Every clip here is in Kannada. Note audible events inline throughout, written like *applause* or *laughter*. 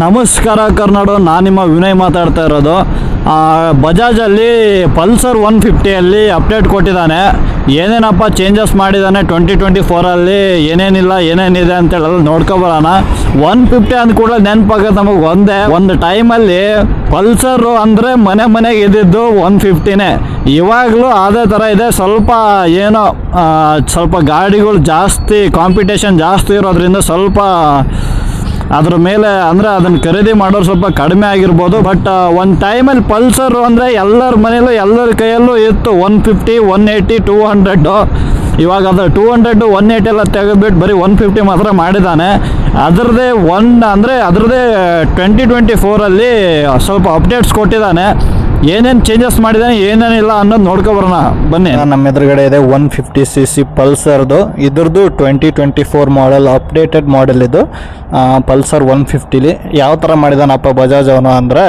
ನಮಸ್ಕಾರ ಕರ್ನಾಡು, ನಾನು ನಿಮ್ಮ ವಿನಯ್ ಮಾತಾಡ್ತಾ ಇರೋದು. ಬಜಾಜಲ್ಲಿ ಪಲ್ಸರ್ ಒನ್ ಫಿಫ್ಟಿಯಲ್ಲಿ ಅಪ್ಡೇಟ್ ಕೊಟ್ಟಿದ್ದಾನೆ. ಏನೇನಪ್ಪ ಚೇಂಜಸ್ ಮಾಡಿದ್ದಾನೆ ಟ್ವೆಂಟಿ ಟ್ವೆಂಟಿ ಫೋರಲ್ಲಿ ಏನೇನಿಲ್ಲ, ಏನೇನಿದೆ ಅಂತೇಳಿ ನೋಡ್ಕೊಬರೋಣ ಒನ್ ಫಿಫ್ಟಿ ಅಂದ ಕೂಡ ನೆನಪಾಗುತ್ತೆ ನಮಗೆ ಒಂದೇ. ಒಂದು ಟೈಮಲ್ಲಿ ಪಲ್ಸರು ಅಂದರೆ ಮನೆ ಮನೆಗೆ ಇದ್ದಿದ್ದು ಒನ್ ಫಿಫ್ಟಿನೇ. ಇವಾಗಲೂ ಅದೇ ಥರ ಇದೆ. ಸ್ವಲ್ಪ ಏನೋ ಸ್ವಲ್ಪ ಗಾಡಿಗಳು ಜಾಸ್ತಿ ಕಾಂಪಿಟೇಷನ್ ಜಾಸ್ತಿ ಇರೋದ್ರಿಂದ ಸ್ವಲ್ಪ ಅದ್ರ ಮೇಲೆ ಅಂದ್ರೆ ಅದನ್ನು ಖರೀದಿ ಮಾಡೋರು ಸ್ವಲ್ಪ ಕಡಿಮೆ ಆಗಿರ್ಬೋದು ಬಟ್ ಒಂದು ಟೈಮಲ್ಲಿ ಪಲ್ಸರ್ ಅಂದರೆ ಎಲ್ಲರ ಮನೆಯಲ್ಲೂ ಎಲ್ಲರ ಕೈಯಲ್ಲೂ ಇತ್ತು one fifty one eighty two hundred ಇವಾಗ ಅದು ಟೂ ಹಂಡ್ರೆಡ್ ಒನ್ ಏಯ್ಟಿ ಎಲ್ಲ ತೆಗೆದ್ಬಿಟ್ಟು ಬರೀ ಒನ್ ಫಿಫ್ಟಿ ಮಾತ್ರ ಮಾಡಿದ್ದಾನೆ ಅದರದೇ ಒನ್ ಅಂದರೆ ಅದರದೇ ಟ್ವೆಂಟಿ ಟ್ವೆಂಟಿ ಫೋರಲ್ಲಿ ಸ್ವಲ್ಪ ಅಪ್ಡೇಟ್ಸ್ ಕೊಟ್ಟಿದ್ದಾನೆ ಏನೇನು ಚೇಂಜಸ್ ಮಾಡಿದಾನೆ ಏನೇನಿಲ್ಲ ಅನ್ನೋದು ನೋಡ್ಕೊಬರೋಣ ಬನ್ನಿ. ನಮ್ಮ ಎದುರುಗಡೆ ಇದೆ ಒನ್ ಫಿಫ್ಟಿ ಸಿ ಸಿ ಪಲ್ಸರ್ದು. ಇದ್ರದ್ದು twenty twenty four model updated model ಇದು. ಪಲ್ಸರ್ ಒನ್ ಫಿಫ್ಟಿಲಿ. ಯಾವ ಥರ ಮಾಡಿದಾನಪ್ಪ ಬಜಾಜ್ ಅವನು ಅಂದರೆ,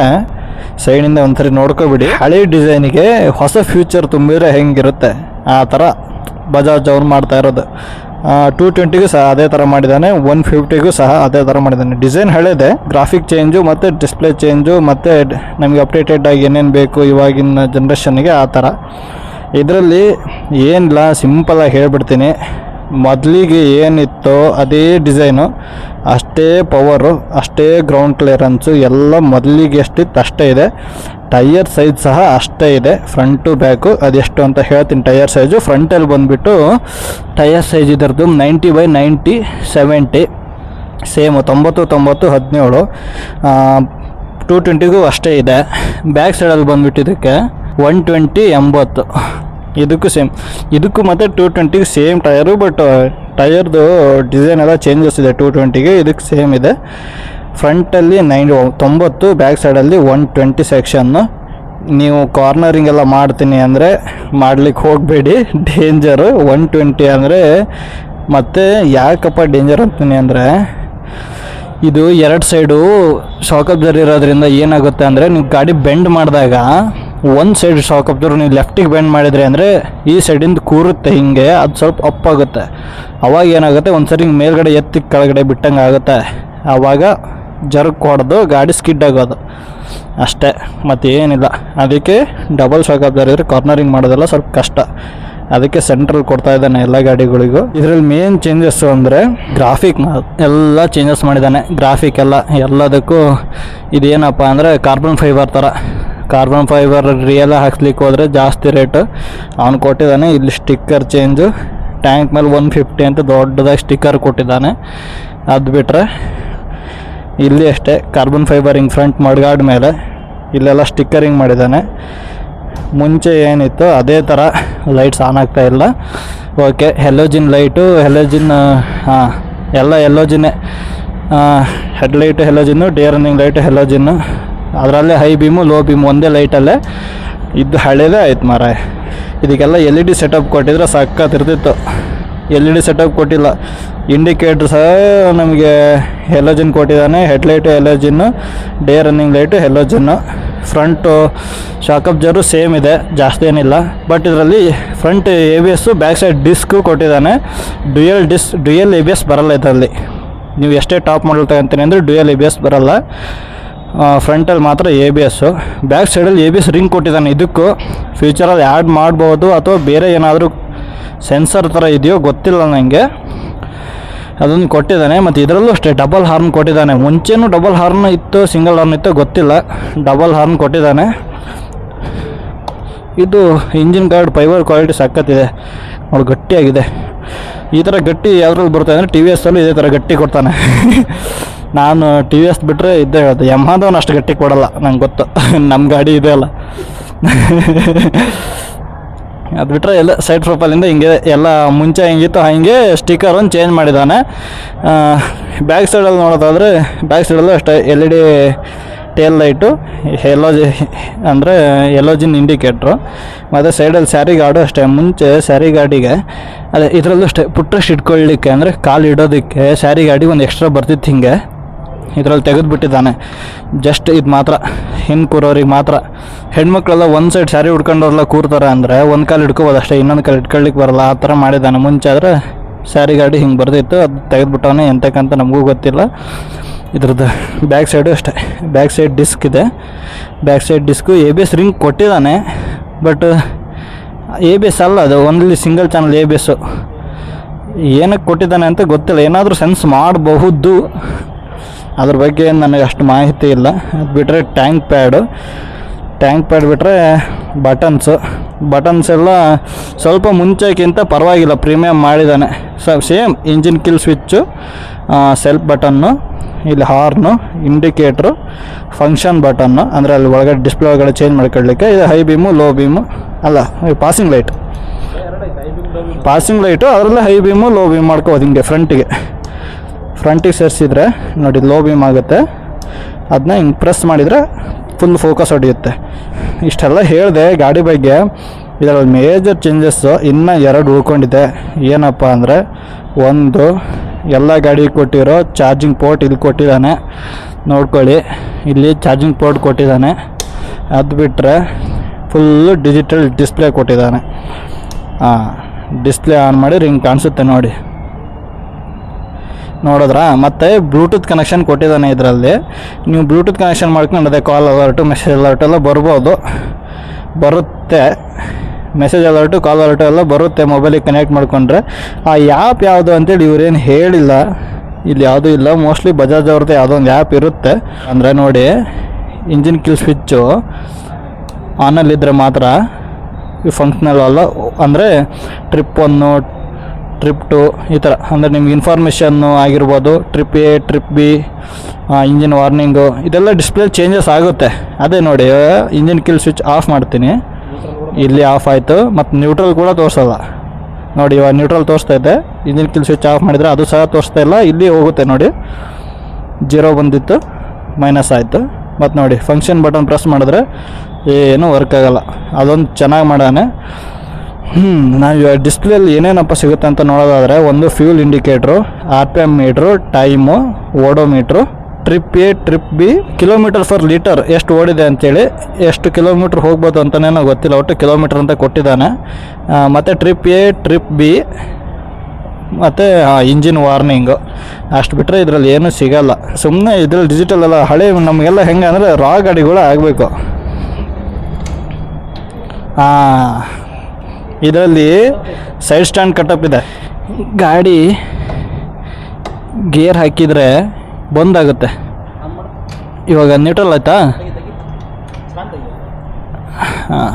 ಸೈಡಿಂದ ಒಂದ್ಸರಿ ನೋಡ್ಕೋಬಿಡಿ. ಹಳೆ ಡಿಸೈನಿಗೆ ಹೊಸ ಫ್ಯೂಚರ್ ತುಂಬಿದ್ರೆ ಹೆಂಗಿರುತ್ತೆ? ಆ ಥರ ಬಜಾಜ್ ಅವ್ರು ಮಾಡ್ತಾ ಇರೋದು. ಟೂ ಟ್ವೆಂಟಿಗೂ ಸಹ ಅದೇ ಥರ ಮಾಡಿದ್ದಾನೆ ಒನ್ ಫಿಫ್ಟಿಗೂ ಸಹ ಅದೇ ಥರ ಮಾಡಿದ್ದಾನೆ. ಡಿಸೈನ್ ಹೇಳಿದೆ ಗ್ರಾಫಿಕ್ ಚೇಂಜು ಮತ್ತು ಡಿಸ್ಪ್ಲೇ ಚೇಂಜು ಮತ್ತು ನಮಗೆ ಅಪ್ಡೇಟೆಡ್ ಆಗಿ ಏನೇನು ಬೇಕು ಇವಾಗಿನ ಜನ್ರೇಷನ್ಗೆ ಆ ಥರ ಇದರಲ್ಲಿ ಏನಿಲ್ಲ ಸಿಂಪಲಾಗಿ ಹೇಳ್ಬಿಡ್ತೀನಿ. ಮೊದಲಿಗೆ ಏನಿತ್ತೋ ಅದೇ ಡಿಸೈನು ಅಷ್ಟೇ ಪವರು ಅಷ್ಟೇ ಗ್ರೌಂಡ್ ಕ್ಲಿಯರೆನ್ಸು ಎಲ್ಲ ಮೊದಲಿಗೆ ಎಷ್ಟಿತ್ತು ಅಷ್ಟೇ ಇದೆ. ಟೈಯರ್ ಸೈಜ್ ಸಹ ಅಷ್ಟೇ ಇದೆ ಫ್ರಂಟು ಬ್ಯಾಕು ಅದೆಷ್ಟು ಅಂತ ಹೇಳ್ತೀನಿ, ಟೈಯರ್ ಸೈಜು. ಫ್ರಂಟಲ್ಲಿ ಬಂದುಬಿಟ್ಟು ಟೈಯರ್ ಸೈಜ್ ಇದರದ್ದು ninety by ninety seventy. Same ತೊಂಬತ್ತು ತೊಂಬತ್ತು, ಹದಿನೇಳು. ಟೂ ಟ್ವೆಂಟಿಗೂ ಅಷ್ಟೇ ಇದೆ. ಬ್ಯಾಕ್ ಸೈಡಲ್ಲಿ ಬಂದುಬಿಟ್ಟಿದ್ದಕ್ಕೆ ಒನ್ ಟ್ವೆಂಟಿ ಎಂಬತ್ತು. ಇದಕ್ಕೂ ಸೇಮ್. ಇದಕ್ಕೂ ಮತ್ತು ಟೂ ಟ್ವೆಂಟಿಗೆ ಸೇಮ್ ಟಯರು ಬಟ್ ಟಯರ್ದು ಡಿಸೈನ್ ಎಲ್ಲ ಚೇಂಜಸ್ ಇದೆ ಟೂ ಟ್ವೆಂಟಿಗೆ ಇದಕ್ಕೆ ಸೇಮ್ ಇದೆ. ಫ್ರಂಟಲ್ಲಿ ನೈನ್ ತೊಂಬತ್ತು, ಬ್ಯಾಕ್ ಸೈಡಲ್ಲಿ ಒನ್ ಟ್ವೆಂಟಿ ಸೆಕ್ಷನ್ನು ನೀವು ಕಾರ್ನರಿಂಗ್ ಎಲ್ಲ ಮಾಡ್ತೀನಿ ಅಂದರೆ ಮಾಡ್ಲಿಕ್ಕೆ ಹೋಗಬೇಡಿ. ಡೇಂಜರು ಒನ್ ಟ್ವೆಂಟಿ ಅಂದರೆ ಮತ್ತು ಯಾಕಪ್ಪ ಡೇಂಜರ್ ಅಂತೀನಿ ಅಂದರೆ ಇದು ಎರಡು ಸೈಡು ಶಾಕ್ ಅಬ್ಸರ್ ಇರೋದ್ರಿಂದ ಏನಾಗುತ್ತೆ ಅಂದರೆ ನೀವು ಗಾಡಿ ಬೆಂಡ್ ಮಾಡಿದಾಗ ಒಂದು ಸೈಡ್ ಶಾಕ್ ಅಬ್ಸರ್ ನೀವು ಲೆಫ್ಟಿಗೆ ಬೆಂಡ್ ಮಾಡಿದ್ರಿ ಅಂದರೆ ಈ ಸೈಡಿಂದ ಕೂರುತ್ತೆ ಹಿಂಗೆ, ಅದು ಸ್ವಲ್ಪ ಅಪ್ ಆಗುತ್ತೆ. ಅವಾಗ ಏನಾಗುತ್ತೆ? ಒಂದು ಸರಿ ಮೇಲ್ಗಡೆ ಎತ್ತಿ ಕೆಳಗಡೆ ಬಿಟ್ಟಂಗೆ ಆಗುತ್ತೆ ಆವಾಗ ಜರ್ಕ್ ಹೊಡೆದು ಗಾಡಿ ಸ್ಕಿಡ್ ಆಗೋದು ಅಷ್ಟೇ ಮತ್ತು ಏನಿಲ್ಲ ಅದಕ್ಕೆ ಡಬಲ್ ಶಾಕ್ ಇದ್ರೆ ಕಾರ್ನರಿಂಗ್ ಮಾಡೋದೆಲ್ಲ ಸ್ವಲ್ಪ ಕಷ್ಟ. ಅದಕ್ಕೆ ಸೆಂಟ್ರಲ್ ಕೊಡ್ತಾ ಇದ್ದಾನೆ ಎಲ್ಲ ಗಾಡಿಗಳಿಗೂ. ಇದರಲ್ಲಿ ಮೇನ್ ಚೇಂಜಸ್ಸು ಅಂದರೆ ಗ್ರಾಫಿಕ್ ಎಲ್ಲ ಚೇಂಜಸ್ ಮಾಡಿದ್ದಾನೆ. ಗ್ರಾಫಿಕ್ ಎಲ್ಲ, ಎಲ್ಲದಕ್ಕೂ ಇದೇನಪ್ಪ ಅಂದರೆ ಕಾರ್ಬನ್ ಫೈಬರ್ ಥರ. ಕಾರ್ಬನ್ ಫೈಬರ್ ರಿಯಲ್ ಹಾಕ್ಸ್ಲಿಕ್ಕೆ ಹೋದರೆ ಜಾಸ್ತಿ ರೇಟು ಅವನು ಕೊಟ್ಟಿದ್ದಾನೆ. ಇಲ್ಲಿ ಸ್ಟಿಕ್ಕರ್ ಚೇಂಜು ಟ್ಯಾಂಕ್ ಮೇಲೆ ಒನ್ ಫಿಫ್ಟಿ ಅಂತ ದೊಡ್ಡದಾಗಿ ಸ್ಟಿಕ್ಕರ್ ಕೊಟ್ಟಿದ್ದಾನೆ. ಅದು ಬಿಟ್ಟರೆ ಇಲ್ಲಿ ಅಷ್ಟೇ ಕಾರ್ಬನ್ ಫೈಬರ್ ಹಿಂಗೆ ಫ್ರಂಟ್ ಮಡ್ಗಾಡ್ ಮೇಲೆ ಇಲ್ಲೆಲ್ಲ ಸ್ಟಿಕ್ಕರಿಂಗ್ ಮಾಡಿದ್ದಾನೆ. ಮುಂಚೆ ಏನಿತ್ತು ಅದೇ ಥರ ಲೈಟ್ಸ್ ಆನ್ ಆಗ್ತಾ ಇಲ್ಲ. ಓಕೆ ಹೆಲೋಜಿನ್ ಲೈಟು ಹೆಲೋಜಿನ್ ಹಾಂ ಎಲ್ಲ head headlight halogen day running light halogen ಅದರಲ್ಲೇ ಹೈ ಬೀಮು ಲೋ ಬೀಮು ಒಂದೇ ಲೈಟಲ್ಲೇ ಇದ್ದು ಹಳೇದೇ ಆಯ್ತು ಮಾರ ಇದಕ್ಕೆಲ್ಲ ಎಲ್ ಇ ಡಿ ಸೆಟಪ್ ಕೊಟ್ಟಿದ್ರೆ ಸಕ್ಕತ್ತಿರ್ತಿತ್ತು ಎಲ್ ಇ ಡಿ ಸೆಟಪ್ ಕೊಟ್ಟಿಲ್ಲ. ಇಂಡಿಕೇಟ್ರ್ ಸಹ ನಮಗೆ ಹೆಲೋಜಿನ್ ಕೊಟ್ಟಿದ್ದಾನೆ. Headlight halogen day running light halogen front shock absorber same ಇದೆ, ಜಾಸ್ತಿ ಏನಿಲ್ಲ. ಬಟ್ ಇದರಲ್ಲಿ front A B S back side disc ಕೊಟ್ಟಿದ್ದಾನೆ. Dual disc dual A B S ಬರಲ್ಲ ಇದರಲ್ಲಿ. ನೀವು ಎಷ್ಟೇ ಟಾಪ್ ಮಾಡಲ್ ತಗೊಂತೀನಿ ಅಂದರೆ ಡ್ಯುಯಲ್ ಎ ಬಿ ಎಸ್ ಬರಲ್ಲ. ಫ್ರಂಟಲ್ಲಿ ಮಾತ್ರ ಎ ಬಿ ಎಸ್ಸು ಬ್ಯಾಕ್ ಸೈಡಲ್ಲಿ ಎ ಬಿ ಎಸ್ ರಿಂಗ್ ಕೊಟ್ಟಿದ್ದಾನೆ ಇದಕ್ಕೂ. ಫ್ಯೂಚರಲ್ಲಿ ಆ್ಯಡ್ ಮಾಡ್ಬೋದು ಅಥವಾ ಬೇರೆ ಏನಾದರೂ ಸೆನ್ಸರ್ ಥರ ಇದೆಯೋ ಗೊತ್ತಿಲ್ಲ ನನಗೆ ಅದನ್ನು ಕೊಟ್ಟಿದ್ದಾನೆ, ಮತ್ತು ಇದರಲ್ಲೂ ಅಷ್ಟೇ ಡಬಲ್ ಹಾರ್ನ್ ಕೊಟ್ಟಿದ್ದಾನೆ. ಮುಂಚೆನೂ ಡಬಲ್ ಹಾರ್ನ್ ಇತ್ತು ಸಿಂಗಲ್ ಹಾರ್ನ್ ಇತ್ತು ಗೊತ್ತಿಲ್ಲ. ಡಬಲ್ ಹಾರ್ನ್ ಕೊಟ್ಟಿದ್ದಾನೆ. ಇದು ಇಂಜಿನ್ ಗಾರ್ಡ್ ಫೈಬರ್ ಕ್ವಾಲಿಟಿ ಸಕ್ಕತ್ತಿದೆ ನೋಡಿ, ಗಟ್ಟಿಯಾಗಿದೆ. ಈ ಥರ ಗಟ್ಟಿ ಯಾವ್ದ್ರಲ್ಲಿ ಬರುತ್ತೆ ಅಂದರೆ ಟಿ ವಿ ಎಸ್ಸಲ್ಲೂ ಇದೇ ಥರ ಗಟ್ಟಿ ಕೊಡ್ತಾನೆ. *laughs* ನಾನು ಟಿ ವಿ ಎಸ್ ಬಿಟ್ಟರೆ ಇದ್ದೇ ಹೇಳ್ದೆ. ಯಮಹದವನು ಅಷ್ಟು ಗಟ್ಟಿ ಕೊಡಲ್ಲ, ನಂಗೆ ಗೊತ್ತು. *laughs* ನಮ್ಮ ಗಾಡಿ ಇದೆ ಅಲ್ಲ. *laughs* ಅದು ಬಿಟ್ಟರೆ ಎಲ್ಲ ಸೈಡ್ ಪ್ರೊಫೈಲಿಂದ ಹಿಂಗೆ ಎಲ್ಲ ಮುಂಚೆ ಹೆಂಗಿತ್ತು ಹಾಗೆ ಸ್ಟಿಕ್ಕರ್ ಒಂದು ಚೇಂಜ್ ಮಾಡಿದ್ದಾನೆ ಬ್ಯಾಕ್ ಸೈಡಲ್ಲಿ ನೋಡೋದಾದರೆ ಬ್ಯಾಕ್ ಸೈಡಲ್ಲೂ ಅಷ್ಟೇ L E D tail light halogen ಅಂದರೆ ಎಲ್ಲೋಜಿನ್ ಇಂಡಿಕೇಟ್ರು ಮತ್ತು ಸೈಡಲ್ಲಿ ಸ್ಯಾರಿ ಗಾರ್ಡು ಅಷ್ಟೇ, ಮುಂಚೆ ಸ್ಯಾರಿ ಗಾಡಿಗೆ ಅದೇ ಇದರಲ್ಲೂ ಅಷ್ಟೇ ಪುಟ್ರೆಸ್ಟ್ ಇಟ್ಕೊಳ್ಳಿಕ್ಕೆ, ಅಂದರೆ ಕಾಲು ಇಡೋದಕ್ಕೆ ಸ್ಯಾರಿ ಗಾಡಿಗೆ ಒಂದು ಎಕ್ಸ್ಟ್ರಾ ಬರ್ತಿತ್ತು ಹಿಂಗೆ. ಇದರಲ್ಲಿ ತೆಗೆದುಬಿಟ್ಟಿದ್ದಾನೆ. ಜಸ್ಟ್ ಇದು ಮಾತ್ರ. ಹಿಂದೆ ಕೂರೋರಿಗೆ ಮಾತ್ರ. ಹೆಣ್ಮಕ್ಳೆಲ್ಲ ಒಂದು ಸೈಡ್ ಸ್ಯಾರಿ ಉಟ್ಕೊಂಡವ್ರೆಲ್ಲ ಕೂರ್ತಾರೆ ಅಂದರೆ ಒಂದು ಕಾಲು ಹಿಡ್ಕೋಬೋದು ಅಷ್ಟೇ, ಇನ್ನೊಂದು ಕಾಲು ಇಟ್ಕೊಳ್ಳಿಕ್ಕೆ ಬರಲ್ಲ. ಆ ಥರ ಮಾಡಿದ್ದಾನೆ. ಮುಂಚೆ ಆದರೆ ಸ್ಯಾರಿ ಗಾಡಿ ಹಿಂಗೆ ಬರ್ದಿತ್ತು, ಅದು ತೆಗೆದುಬಿಟ್ಟವನೇ ಎಂತಕ್ಕಂತ ನಮಗೂ ಗೊತ್ತಿಲ್ಲ. ಇದ್ರದ್ದು ಬ್ಯಾಕ್ ಸೈಡು ಅಷ್ಟೇ. ಬ್ಯಾಕ್ ಸೈಡ್ ಡಿಸ್ಕ್ ಇದೆ. Back side disc A B S ring ಕೊಟ್ಟಿದ್ದಾನೆ. ಬಟ್ ಎ ಬಿ ಎಸ್ ಅಲ್ಲ ಅದು only single channel A B S ಏನಕ್ಕೆ ಕೊಟ್ಟಿದ್ದಾನೆ ಅಂತ ಗೊತ್ತಿಲ್ಲ. ಏನಾದರೂ ಸೆನ್ಸ್ ಮಾಡಬಹುದು. ಅದ್ರ ಬಗ್ಗೆ ನನಗೆ ಅಷ್ಟು ಮಾಹಿತಿ ಇಲ್ಲ. ಅದು ಬಿಟ್ಟರೆ ಟ್ಯಾಂಕ್ ಪ್ಯಾಡು. ಟ್ಯಾಂಕ್ ಪ್ಯಾಡ್ ಬಿಟ್ಟರೆ ಬಟನ್ಸು. ಬಟನ್ಸ್ ಎಲ್ಲ ಸ್ವಲ್ಪ ಮುಂಚೆಗಿಂತ ಪರವಾಗಿಲ್ಲ. ಪ್ರೀಮಿಯಮ್ ಮಾಡಿದ್ದಾನೆ. ಸ, same engine kill switch self button, ಇಲ್ಲಿ ಹಾರ್ನು, ಇಂಡಿಕೇಟ್ರು, ಫಂಕ್ಷನ್ ಬಟನ್ನು, ಅಂದರೆ ಅಲ್ಲಿ ಒಳಗಡೆ ಡಿಸ್ಪ್ಲೇ ಒಳಗಡೆ ಚೇಂಜ್ ಮಾಡ್ಕೊಳ್ಳಿಕ್ಕೆ. ಇದು ಹೈ ಬೀಮು, ಲೋ ಬೀಮು, ಅಲ್ಲ ಪಾಸಿಂಗ್ ಲೈಟ್. ಪಾಸಿಂಗ್ ಲೈಟು, ಅದರಲ್ಲೇ ಹೈ ಬೀಮು, ಲೋ ಬೀಮ್ ಮಾಡ್ಕೋಬೋದು ಹಿಂಗೆ ಫ್ರಂಟಿಗೆ. ಫ್ರಂಟಿಗೆ ಸೇರಿಸಿದ್ರೆ ನೋಡಿ ಲೋ ಬೀಮ್ ಆಗುತ್ತೆ. ಅದನ್ನ ಹಿಂಗೆ ಪ್ರೆಸ್ ಮಾಡಿದರೆ ಫುಲ್ ಫೋಕಸ್ ಹೊಡೆಯುತ್ತೆ. ಇಷ್ಟೆಲ್ಲ ಹೇಳಿದೆ ಗಾಡಿ ಬಗ್ಗೆ. ಇದರಲ್ಲಿ ಮೇಜರ್ ಚೇಂಜಸ್ಸು ಇನ್ನೂ ಎರಡು ಉಳ್ಕೊಂಡಿದೆ. ಏನಪ್ಪ ಅಂದರೆ ಒಂದು, ಎಲ್ಲ ಗಾಡಿ ಕೊಟ್ಟಿರೋ ಚಾರ್ಜಿಂಗ್ ಪೋರ್ಟ್ ಇಲ್ಲಿ ಕೊಟ್ಟಿದ್ದಾನೆ. ನೋಡ್ಕೊಳ್ಳಿ, ಇಲ್ಲಿ ಚಾರ್ಜಿಂಗ್ ಪೋರ್ಟ್ ಕೊಟ್ಟಿದ್ದಾನೆ. ಅದು ಬಿಟ್ಟರೆ ಫುಲ್ಲು ಡಿಜಿಟಲ್ ಡಿಸ್ಪ್ಲೇ ಕೊಟ್ಟಿದ್ದಾನೆ. ಹಾಂ ಡಿಸ್ಪ್ಲೇ ಆನ್ ಮಾಡಿ ಹಿಂಗೆ ಕಾಣಿಸುತ್ತೆ ನೋಡಿ. ನೋಡಿದ್ರ? ಮತ್ತು ಬ್ಲೂಟೂತ್ ಕನೆಕ್ಷನ್ ಕೊಟ್ಟಿದ್ದಾನೆ ಇದರಲ್ಲಿ. ನೀವು ಬ್ಲೂಟೂತ್ ಕನೆಕ್ಷನ್ ಮಾಡ್ಕೊಂಡು ಅದೇ ಕಾಲ್ ಅಲರ್ಟು ಮೆಸೇಜ್ ಅಲರ್ಟ್ ಎಲ್ಲ ಬರ್ಬೋದು. ಬರುತ್ತೆ. ಮೆಸೇಜ್ ಅಲರ್ಟು ಕಾಲ್ ಅಲರ್ಟು ಎಲ್ಲ ಬರುತ್ತೆ ಮೊಬೈಲಿಗೆ ಕನೆಕ್ಟ್ ಮಾಡಿಕೊಂಡ್ರೆ. ಆ ಆ್ಯಪ್ ಯಾವುದು ಅಂತೇಳಿ ಇವರೇನು ಹೇಳಿಲ್ಲ. ಇಲ್ಲಿ ಯಾವುದೂ ಇಲ್ಲ. ಮೋಸ್ಟ್ಲಿ ಬಜಾಜ್ ಅವ್ರದ್ದು ಯಾವುದೋ ಒಂದು ಆ್ಯಪ್ ಇರುತ್ತೆ. ಅಂದರೆ ನೋಡಿ ಇಂಜಿನ್ ಕಿಲ್ ಸ್ವಿಚ್ಚು ಆನಲ್ಲಿದ್ದರೆ ಮಾತ್ರ ಈ ಫಂಕ್ಷನಲ್ ಅಲ್ಲ. ಅಂದರೆ ಟ್ರಿಪ್ ಒನ್ನು ಟ್ರಿಪ್ ಟು ಈ ಥರ ಅಂದರೆ ನಿಮ್ಗೆ ಇನ್ಫಾರ್ಮೇಷನ್ನು ಆಗಿರ್ಬೋದು trip A trip B engine warning ಇದೆಲ್ಲ ಡಿಸ್ಪ್ಲೇ ಚೇಂಜಸ್ ಆಗುತ್ತೆ. ಅದೇ ನೋಡಿ ಇಂಜಿನ್ ಕಿಲ್ ಸ್ವಿಚ್ ಆಫ್ ಮಾಡ್ತೀನಿ. ಇಲ್ಲಿ ಆಫ್ ಆಯಿತು, ಮತ್ತು ನ್ಯೂಟ್ರಲ್ ಕೂಡ ತೋರಿಸಲ್ಲ. ನೋಡಿ, ಇವಾಗ ನ್ಯೂಟ್ರಲ್ ತೋರಿಸ್ತಾ ಇದೆ. ಇಂಜಿನ್ ಕಿಲ್ ಸ್ವಿಚ್ ಆಫ್ ಮಾಡಿದರೆ ಅದು ಸಹ ತೋರಿಸ್ತಾ ಇಲ್ಲ, ಇಲ್ಲಿ ಹೋಗುತ್ತೆ ನೋಡಿ. ಜೀರೋ ಬಂದಿತ್ತು ಮೈನಸ್ ಆಯಿತು. ಮತ್ತು ನೋಡಿ ಫಂಕ್ಷನ್ ಬಟನ್ ಪ್ರೆಸ್ ಮಾಡಿದ್ರೆ ಏನೂ ವರ್ಕ್ ಆಗಲ್ಲ. ಅದೊಂದು ಚೆನ್ನಾಗಿ ಮಾಡಾನೆ. ಹ್ಞೂ ನಾವು ಡಿಸ್ಪ್ಲೇಲಿ ಏನೇನಪ್ಪ ಸಿಗುತ್ತೆ ಅಂತ ನೋಡೋದಾದರೆ ಒಂದು fuel indicator R P M meter time odometer trip A trip B kilometre per litre ಎಷ್ಟು ಓಡಿದೆ ಅಂತೇಳಿ, ಎಷ್ಟು ಕಿಲೋಮೀಟ್ರ್ ಹೋಗ್ಬೋದು ಅಂತಲೇ ಗೊತ್ತಿಲ್ಲ, ಒಟ್ಟು ಕಿಲೋಮೀಟ್ರ್ ಅಂತ ಕೊಟ್ಟಿದ್ದಾನೆ. ಮತ್ತು ಟ್ರಿಪ್ ಎ ಟ್ರಿಪ್ ಬಿ ಮತ್ತು ಇಂಜಿನ್ ವಾರ್ನಿಂಗು ಅಷ್ಟು ಬಿಟ್ಟರೆ ಇದರಲ್ಲಿ ಏನೂ ಸಿಗಲ್ಲ. ಸುಮ್ಮನೆ ಇದರಲ್ಲಿ ಡಿಜಿಟಲ್ ಎಲ್ಲ ಹಳೆ ನಮಗೆಲ್ಲ ಹೆಂಗೆ ಅಂದರೆ ರಾ ಗಾಡಿಗಳು ಆಗಬೇಕು. ಇದರಲ್ಲಿ ಸೈಡ್ ಸ್ಟ್ಯಾಂಡ್ ಕಟ್ಟಪ್ ಇದೆ. ಗಾಡಿ ಗೇರ್ ಹಾಕಿದರೆ ಬಂದಾಗುತ್ತೆ. ಇವಾಗ ನ್ಯೂಟ್ರಲ್ ಆಯ್ತಾ? ಹಾಂ.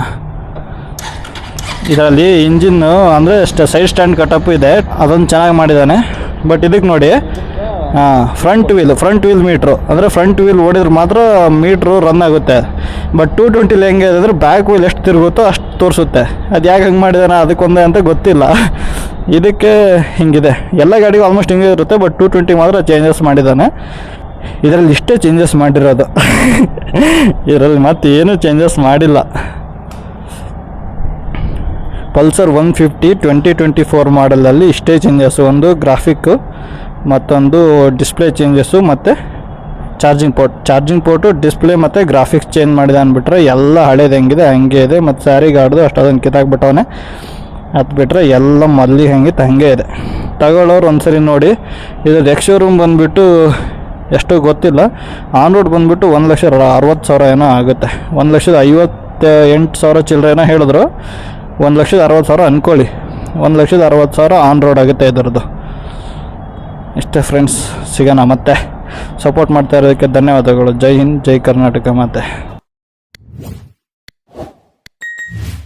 ಇದರಲ್ಲಿ ಇಂಜಿನ್ನು ಅಂದರೆ ಸೈಡ್ ಸ್ಟ್ಯಾಂಡ್ ಕಟಪ್ ಇದೆ. ಅದೊಂದು ಚೆನ್ನಾಗಿ ಮಾಡಿದ್ದಾನೆ. ಬಟ್ ಇದಕ್ಕೆ ನೋಡಿ front wheel front wheel meter ಅಂದರೆ ಫ್ರಂಟ್ ವೀಲ್ ಓಡಿದ್ರೆ ಮಾತ್ರ ಮೀಟ್ರು ರನ್ ಆಗುತ್ತೆ. ಬಟ್ ಟೂ ಟ್ವೆಂಟಿಲಿ ಹೆಂಗೆ ಅಂದರೆ ಬ್ಯಾಕ್ ವೀಲ್ ಎಷ್ಟು ತಿರುಗುತ್ತೋ ಅಷ್ಟು ತೋರಿಸುತ್ತೆ. ಅದು ಯಾಕೆ ಹಂಗೆ ಮಾಡಿದಾನೆ ಅದಕ್ಕೊಂದೇ ಅಂತ ಗೊತ್ತಿಲ್ಲ. ಇದಕ್ಕೆ ಹಿಂಗಿದೆ. ಎಲ್ಲ ಗಾಡಿಗೂ ಆಲ್ಮೋಸ್ಟ್ ಹಿಂಗೆ ಇರುತ್ತೆ ಬಟ್ ಟೂ ಟ್ವೆಂಟಿ ಮಾತ್ರ ಚೇಂಜಸ್ ಮಾಡಿದ್ದಾನೆ ಇದರಲ್ಲಿ ಇಷ್ಟೇ ಚೇಂಜಸ್ ಮಾಡಿರೋದು. *laughs* ಇದರಲ್ಲಿ ಮತ್ತೆ ಏನೂ ಚೇಂಜಸ್ ಮಾಡಿಲ್ಲ. Pulsar one fifty twenty twenty four ಮಾಡಲಲ್ಲಿ ಇಷ್ಟೇ ಚೇಂಜಸ್ ಒಂದು ಗ್ರಾಫಿಕ್ಕು ಮತ್ತೊಂದು ಡಿಸ್ಪ್ಲೇ ಚೇಂಜಸ್ಸು ಮತ್ತು charging port charging port display ಮತ್ತು ಗ್ರಾಫಿಕ್ಸ್ ಚೇಂಜ್ ಮಾಡಿದೆ ಅಂದ್ಬಿಟ್ರೆ ಎಲ್ಲ ಹಳೇದು ಹೆಂಗಿದೆ, ಹಂಗೆ ಇದೆ. ಮತ್ತು ಸ್ಯಾರಿ ಗಾಡ್ದು ಅಷ್ಟು ಅದನ್ನು ಕಿತ್ತಾಕ್ಬಿಟ್ಟವನೆ. ಅದು ಬಿಟ್ಟರೆ ಎಲ್ಲ ಮೊದಲಿ ಹೆಂಗಿತ್ತು, ಹಾಗೆ ಇದೆ. ತಗೊಳ್ಳೋರು ಒಂದ್ಸರಿ ನೋಡಿ. ಇದು ಎಕ್ಸ್ ಶೋರೂಮ್ ಬಂದುಬಿಟ್ಟು ಎಷ್ಟು ಗೊತ್ತಿಲ್ಲ. ಆನ್ ರೋಡ್ ಬಂದುಬಿಟ್ಟು ಒಂದು ಲಕ್ಷ ಅರವತ್ತು ಸಾವಿರ ಏನೋ ಆಗುತ್ತೆ. ಒಂದು ಲಕ್ಷದ ಐವತ್ತು ಎಂಟು ಸಾವಿರ ಚಿಲ್ಲರೆ ಏನೋ ಹೇಳಿದ್ರು. ಒಂದು ಲಕ್ಷದ ಅರವತ್ತು ಸಾವಿರ ಅಂದ್ಕೊಳ್ಳಿ ಒಂದು ಲಕ್ಷದ ಅರವತ್ತು ಸಾವಿರ ಆನ್ ರೋಡ್ ಆಗುತ್ತೆ ಇದರದ್ದು. ಇಷ್ಟೇ ಫ್ರೆಂಡ್ಸ್ ಸಿಗೋಣ ಮತ್ತೆ. ಸಪೋರ್ಟ್ ಮಾಡ್ತಾ ಇರೋದಕ್ಕೆ ಧನ್ಯವಾದಗಳು. ಜೈ ಹಿಂದ್ ಜೈ ಕರ್ನಾಟಕ ಮತ್ತೆ.